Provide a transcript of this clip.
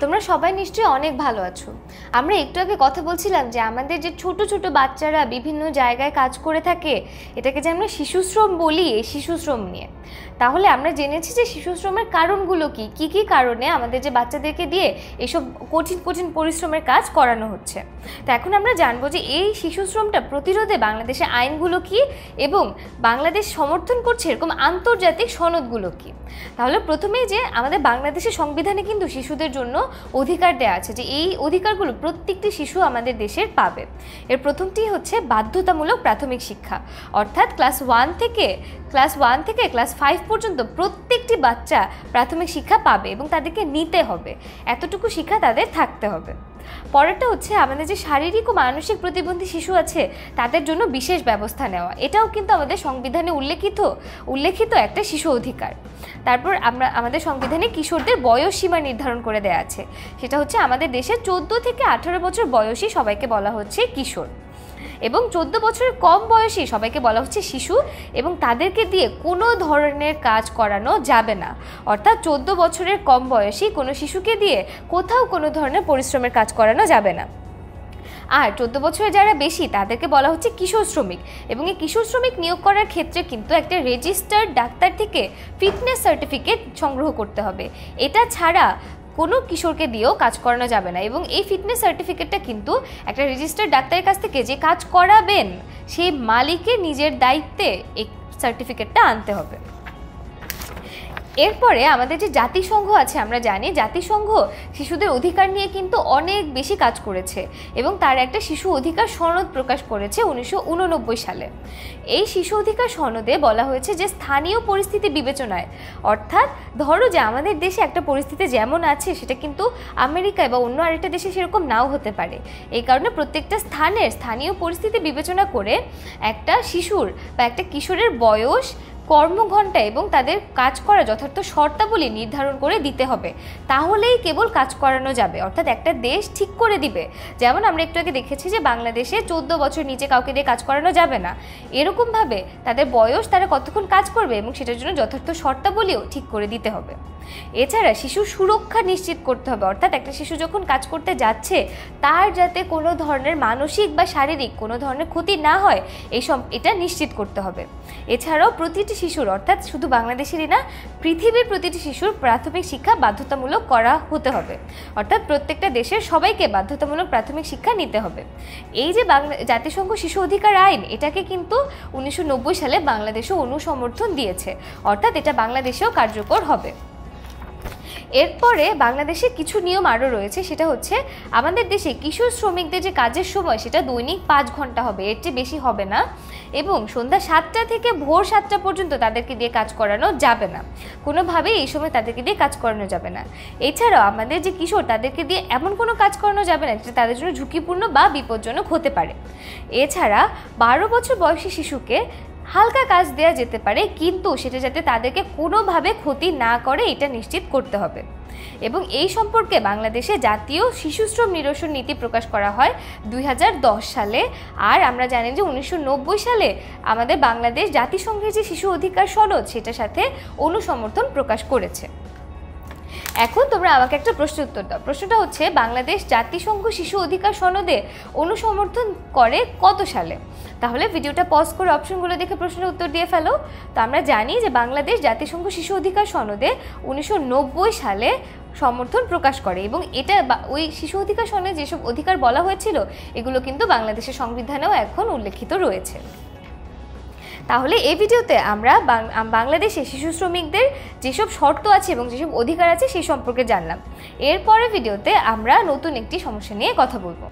তোমরা সবাই নিশ্চয়ই অনেক ভালো আছো। আমরা একটু আগে কথা বলছিলাম যে আমাদের যে ছোট ছোট বাচ্চারা বিভিন্ন জায়গায় কাজ করে থাকে, এটাকে যে আমরা শিশুশ্রম বলি এই শিশুশ্রম নিয়ে। তাহলে আমরা জেনেছি যে শিশুশ্রমের কারণগুলো কি? কি কি কারণে আমাদের যে বাচ্চাদেরকে দিয়ে এসব কঠিন কঠিন পরিশ্রমের কাজ করানো হচ্ছে? তো এখন আমরা জানব যে এই শিশুশ্রমটা প্রতিরোধে বাংলাদেশের আইনগুলো কি এবং বাংলাদেশ সমর্থন করছে এরকম আন্তর্জাতিক সনদগুলো কি? তাহলে প্রথমেই যে আমাদের বাংলাদেশের সংবিধানে কিন্তু শিশুদের জন্য অধিকার দেওয়া আছে যে এই অধিকারগুলো প্রত্যেকটি শিশু আমাদের দেশের পাবে। এর প্রথমটি হচ্ছে বাধ্যতামূলক প্রাথমিক শিক্ষা। অর্থাৎ ক্লাস ওয়ান থেকে, ক্লাস ওয়ান থেকে ক্লাস ফাইভ পর্যন্ত প্রত্যেকটি বাচ্চা প্রাথমিক শিক্ষা পাবে এবং তাদেরকে নিতে হবে। এতটুকু শিক্ষা তাদের থাকতে হবে। পরেরটা হচ্ছে আমাদের যে শারীরিক ও মানসিক প্রতিবন্ধী শিশু আছে, তাদের জন্য বিশেষ ব্যবস্থা নেওয়া। এটাও কিন্তু আমাদের সংবিধানে উল্লেখিত উল্লেখিত একটা শিশু অধিকার। তারপর আমরা, আমাদের সংবিধানে কিশোরদের বয়স সীমা নির্ধারণ করে দেওয়া আছে। সেটা হচ্ছে আমাদের দেশে চোদ্দ থেকে আঠারো বছর বয়সী সবাইকে বলা হচ্ছে কিশোর। এবং চোদ্দ বছরের কম বয়সী সবাইকে বলা হচ্ছে শিশু এবং তাদেরকে দিয়ে কোনো ধরনের কাজ করানো যাবে না। অর্থাৎ চোদ্দ বছরের কম বয়সী কোনো শিশুকে দিয়ে কোথাও কোনো ধরনের পরিশ্রমের কাজ করানো যাবে না। আর চোদ্দ বছরের যারা বেশি, তাদেরকে বলা হচ্ছে কিশোর শ্রমিক এবং এই কিশোর শ্রমিক নিয়োগ করার ক্ষেত্রে কিন্তু একটা রেজিস্টার্ড ডাক্তার থেকে ফিটনেস সার্টিফিকেট সংগ্রহ করতে হবে। এটা ছাড়া কোনো কিশোরকে দিয়েও কাজ করানো যাবে না। এবং এই ফিটনেস সার্টিফিকেটটা কিন্তু একটা রেজিস্টার্ড ডাক্তারের কাছ থেকে যে কাজ করাবেন, সেই মালিকের নিজের দায়িত্বে এই সার্টিফিকেটটা আনতে হবে। এরপরে আমাদের যে জাতিসংঘ আছে, আমরা জানি জাতিসংঘ শিশুদের অধিকার নিয়ে কিন্তু অনেক বেশি কাজ করেছে এবং তার একটা শিশু অধিকার সনদ প্রকাশ করেছে উনিশশো উননব্বই সালে। এই শিশু অধিকার সনদে বলা হয়েছে যে স্থানীয় পরিস্থিতি বিবেচনায়। অর্থাৎ ধরো যে আমাদের দেশে একটা পরিস্থিতি যেমন আছে, সেটা কিন্তু আমেরিকায় বা অন্য আরেকটা দেশে সেরকম নাও হতে পারে। এই কারণে প্রত্যেকটা স্থানের স্থানীয় পরিস্থিতি বিবেচনা করে একটা শিশুর বা একটা কিশোরের বয়স কর্মঘণ্টা এবং তাদের কাজ করা যথার্থ শর্তাবলী নির্ধারণ করে দিতে হবে। তাহলেই কেবল কাজ করানো যাবে। অর্থাৎ একটা দেশ ঠিক করে দিবে। যেমন আমরা একটু আগে দেখেছি যে বাংলাদেশে চোদ্দ বছর নিচে কাউকে দিয়ে কাজ করানো যাবে না। এরকমভাবে তাদের বয়স তারা কতক্ষণ কাজ করবে এবং সেটার জন্য যথার্থ শর্তাবলীও ঠিক করে দিতে হবে। এছাড়া শিশু সুরক্ষা নিশ্চিত করতে হবে। অর্থাৎ একটা শিশু যখন কাজ করতে যাচ্ছে, তার যাতে কোনো ধরনের মানসিক বা শারীরিক কোনো ধরনের ক্ষতি না হয়, এই সব এটা নিশ্চিত করতে হবে। এছাড়াও প্রতিটি শিশুর, অর্থাৎ শুধু বাংলাদেশেরই না, পৃথিবীর প্রতিটি শিশুর প্রাথমিক শিক্ষা বাধ্যতামূলক করা হতে হবে। অর্থাৎ প্রত্যেকটা দেশের সবাইকে বাধ্যতামূলক প্রাথমিক শিক্ষা নিতে হবে। এই যে বাংলা, জাতিসংঘ শিশু অধিকার আইন, এটাকে কিন্তু উনিশশো নব্বই সালে বাংলাদেশও অনুসমর্থন দিয়েছে। অর্থাৎ এটা বাংলাদেশেও কার্যকর হবে। এরপরে বাংলাদেশে কিছু নিয়ম আরও রয়েছে, সেটা হচ্ছে আমাদের দেশে কিশোর শ্রমিকদের যে কাজের সময়, সেটা দৈনিক পাঁচ ঘণ্টা হবে, এর চেয়ে বেশি হবে না এবং সন্ধ্যা সাতটা থেকে ভোর সাতটা পর্যন্ত তাদেরকে দিয়ে কাজ করানো যাবে না। কোনোভাবেই এই সময় তাদেরকে দিয়ে কাজ করানো যাবে না। এছাড়াও আমাদের যে কিশোর, তাদেরকে দিয়ে এমন কোনো কাজ করানো যাবে না, যেটা তাদের জন্য ঝুঁকিপূর্ণ বা বিপজ্জনক হতে পারে। এছাড়া বারো বছর বয়সী শিশুকে হালকা কাজ দেওয়া যেতে পারে, কিন্তু সেটা যাতে তাদেরকে কোনোভাবে ক্ষতি না করে, এটা নিশ্চিত করতে হবে। এবং এই সম্পর্কে বাংলাদেশে জাতীয় শিশুশ্রম নিরসন নীতি প্রকাশ করা হয় দুই হাজার দশ সালে। আর আমরা জানি যে উনিশশো নব্বই সালে আমাদের বাংলাদেশ জাতিসংঘের যে শিশু অধিকার সনদ, সেটার সাথে অনুসমর্থন প্রকাশ করেছে। এখন তোমরা আমাকে একটা প্রশ্ন উত্তর দাও। প্রশ্নটা হচ্ছে, বাংলাদেশ জাতিসংঘ শিশু অধিকার সনদে অনুসমর্থন করে কত সালে? তাহলে ভিডিওটা পজ করে অপশনগুলো দেখে প্রশ্নের উত্তর দিয়ে ফেলো। তো আমরা জানি যে বাংলাদেশ জাতিসংঘ শিশু অধিকার সনদে উনিশশো নব্বই সালে সমর্থন প্রকাশ করে এবং এটা ওই শিশু অধিকার সনদে যেসব অধিকার বলা হয়েছিল, এগুলো কিন্তু বাংলাদেশের সংবিধানেও এখন উল্লেখিত রয়েছে। তাহলে এই ভিডিওতে আমরা বাংলাদেশে শিশু শ্রমিকদের যেসব শর্ত আছে এবং যেসব অধিকার আছে সেই সম্পর্কে জানলাম। এরপরে ভিডিওতে আমরা নতুন একটি সমস্যা নিয়ে কথা বলব।